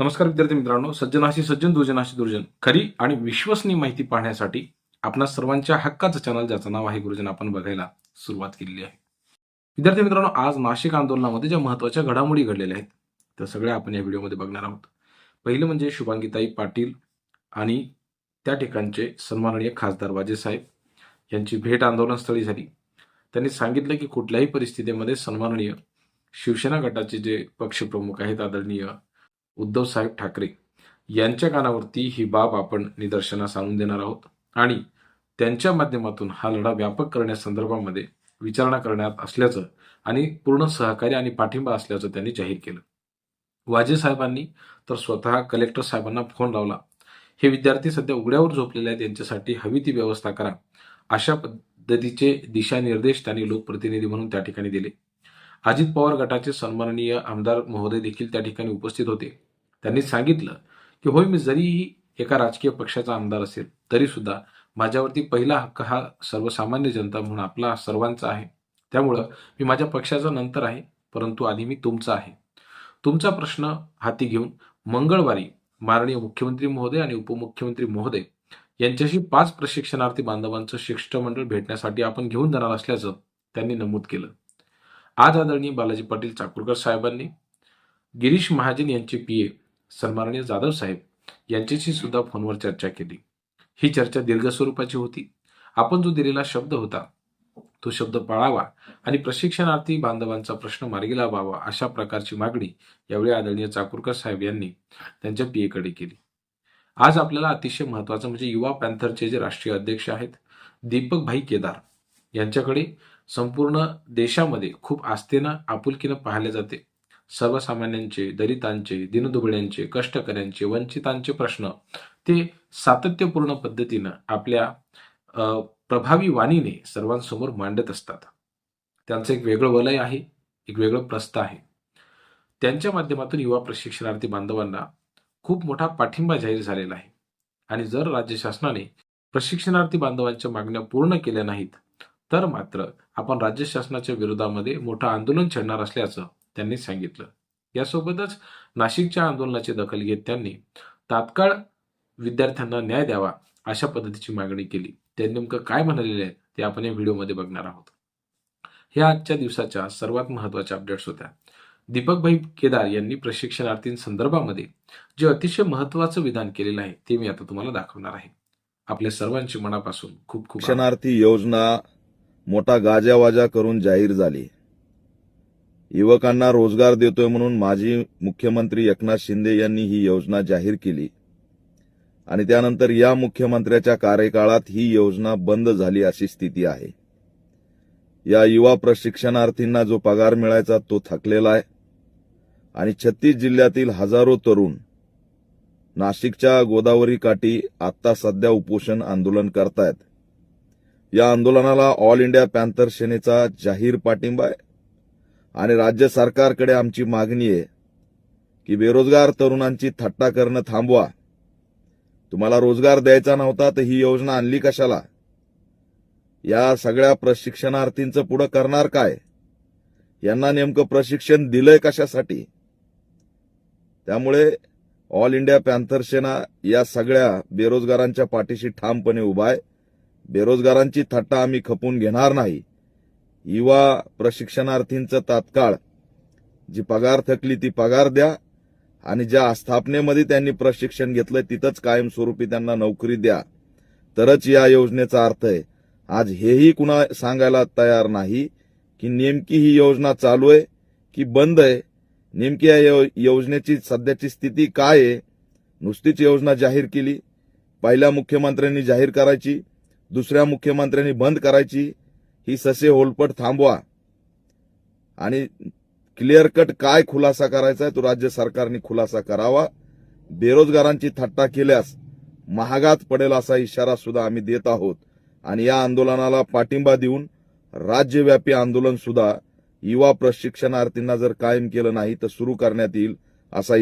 नमस्कार विद्यार्थी मित्रांनो सज्जनाशी सज्जन दुर्जनाशी दुर्जन. खरी आणि विश्वसनीय माहिती पाहण्यासाठी आपणा सर्वांच्या हक्काचं चॅनल ज्याचं नाव आहे गुरुजन आपण बघायला सुरुवात केलेली आहे. विद्यार्थी मित्रांनो आज नाशिक आंदोलनामध्ये ज्या महत्त्वाच्या घडामोडी घडलेल्या आहेत त्या सगळ्या आपण या व्हिडिओमध्ये बघणार आहोत. पहिलं म्हणजे शुभांगीताई पाटील आणि त्या ठिकाणचे सन्माननीय खासदार वाजेसाहेब यांची भेट आंदोलनस्थळी झाली. त्यांनी सांगितलं की कुठल्याही परिस्थितीमध्ये सन्माननीय शिवसेना गटाचे जे पक्षप्रमुख आहेत आदरणीय उद्धव साहेब ठाकरे यांच्या कानावरती ही बाब आपण निदर्शनास आणून देणार आहोत. आणि त्यांच्या माध्यमातून हा लढा व्यापक करण्यासंदर्भामध्ये विचारणा करण्यात असल्याचं आणि पूर्ण सहकार्य आणि पाठिंबा असल्याचं त्यांनी जाहीर केलं. वाजे साहेबांनी तर स्वतः कलेक्टर साहेबांना फोन लावला. हे विद्यार्थी सध्या उघड्यावर झोपलेले आहेत. यांच्यासाठी हवी ती व्यवस्था करा. अशा पद्धतीचे दिशानिर्देश त्यांनी लोकप्रतिनिधी म्हणून त्या ठिकाणी दिले. अजित पवार गटाचे सन्माननीय आमदार महोदय देखील त्या ठिकाणी उपस्थित होते. त्यांनी सांगितलं की होय मी जरीही एका राजकीय पक्षाचा आमदार असेल तरी सुद्धा माझ्यावरती पहिला हक्क हा सर्वसामान्य जनता म्हणून आपला सर्वांचा आहे. त्यामुळं मी माझ्या पक्षाचा नंतर आहे परंतु आधी मी तुमचा आहे. तुमचा प्रश्न हाती घेऊन मंगळवारी माननीय मुख्यमंत्री महोदय आणि उपमुख्यमंत्री महोदय यांच्याशी पाच प्रशिक्षणार्थी बांधवांचं शिष्टमंडळ भेटण्यासाठी आपण घेऊन जाणार असल्याचं त्यांनी नमूद केलं. आज आदरणीय बालाजी पाटील चाकूरकर साहेबांनी गिरीश महाजन यांचे पीए सन्माननीय जाधव साहेब यांच्याशी सुद्धा फोनवर चर्चा केली. ही चर्चा दीर्घ स्वरूपाची होती. आपण जो दिलेला शब्द होता तो शब्द पाळावा आणि प्रशिक्षणार्थी बांधवांचा प्रश्न मार्गी लावावा अशा प्रकारची मागणी यावेळी आदरणीय चाकूरकर साहेब यांनी त्यांच्या पीएकडे केली. आज आपल्याला अतिशय महत्वाचं म्हणजे युवा पॅन्थरचे जे राष्ट्रीय अध्यक्ष आहेत दीपक भाई केदार यांच्याकडे संपूर्ण देशामध्ये खूप आस्थेनं आपुलकीनं पाहिले जाते. सर्वसामान्यांचे दलितांचे दिनदुबळ्यांचे कष्टकऱ्यांचे वंचितांचे प्रश्न ते सातत्यपूर्ण पद्धतीनं आपल्या प्रभावी वाणीने सर्वांसमोर मांडत असतात. त्यांचं एक वेगळं वलय आहे एक वेगळं प्रस्थ आहे. त्यांच्या माध्यमातून युवा प्रशिक्षणार्थी बांधवांना खूप मोठा पाठिंबा जाहीर झालेला आहे. आणि जर राज्य शासनाने प्रशिक्षणार्थी बांधवांच्या मागण्या पूर्ण केल्या नाहीत तर मात्र आपण राज्य शासनाच्या विरोधामध्ये मोठं आंदोलन छेडणार असल्याचं त्यांनी सांगितलं. यासोबतच नाशिकच्या आंदोलनाची दखल घेत त्यांनी तात्काळ विद्यार्थ्यांना न्याय द्यावा अशा पद्धतीची मागणी केली. ते नेमकं काय म्हणालेले आहे ते आपण या व्हिडिओमध्ये बघणार आहोत. ह्या आजच्या दिवसाच्या सर्वात महत्त्वाच्या अपडेट्स होत्या. दीपकभाई केदार यांनी प्रशिक्षणार्थींसंदर्भामध्ये जे अतिशय महत्वाचं विधान केलेलं आहे ते मी आता तुम्हाला दाखवणार आहे. आपल्या सर्वांची मनापासून खूप खूप शिक्षणार्थी योजना मोठा गाजावाजा करून जाहीर झाली. युवकांना रोजगार देतोय म्हणून माजी मुख्यमंत्री एकनाथ शिंदे यांनी ही योजना जाहीर केली. आणि त्यानंतर या मुख्यमंत्र्याच्या कार्यकाळात ही योजना बंद झाली अशी स्थिती आहे. या युवा प्रशिक्षणार्थींना जो पगार मिळायचा तो थकलेला आहे. आणि छत्तीस जिल्ह्यातील हजारो तरुण नाशिकच्या गोदावरी काठी आत्ता सध्या उपोषण आंदोलन करतायत. या आंदोलनाला ऑल इंडिया पॅन्थर सेनेचा जाहीर पाठिंबा आहे. आणि राज्य सरकारकडे आमची मागणी आहे की बेरोजगार तरुणांची थट्टा करणं थांबवा. तुम्हाला रोजगार द्यायचा नव्हता तर ही योजना आणली कशाला? या सगळ्या प्रशिक्षणार्थींचं पुढं करणार काय? यांना नेमकं प्रशिक्षण दिलंय कशासाठी? त्यामुळे ऑल इंडिया पॅन्थर सेना या सगळ्या बेरोजगारांच्या पाठीशी ठामपणे उभा आहे. बेरोजगारांची थट्टा आम्ही खपून घेणार नाही. युवा प्रशिक्षणार्थींचं तात्काळ. जी पगार थकली ती पगार द्या. आणि ज्या स्थापनेमध्ये त्यांनी प्रशिक्षण घेतलंय तिथंच कायमस्वरूपी त्यांना नोकरी द्या. तरच या योजनेचा अर्थ आहे. आज हेही कुणा सांगायला तयार नाही की नेमकी ही योजना चालू आहे की बंद आहे. नेमकी या यो- योजनेची सध्याची स्थिती काय आहे? नुसतीच योजना जाहीर केली. पहिल्या मुख्यमंत्र्यांनी जाहीर करायची. दुसऱ्या मुख्यमंत्र्यांनी बंद करायची ही ससे होलपट थांबवा. आणि क्लिअर कट काय खुलासा करायचा आहे तो राज्य सरकारने खुलासा करावा. बेरोजगारांची थट्टा केल्यास महागात पडेल असा इशारा सुद्धा आम्ही देत आहोत. आणि या आंदोलनाला पाठिंबा देऊन राज्यव्यापी आंदोलन सुद्धा युवा प्रशिक्षणार्थींना जर कायम केलं नाही तर सुरू करण्यात येईल असा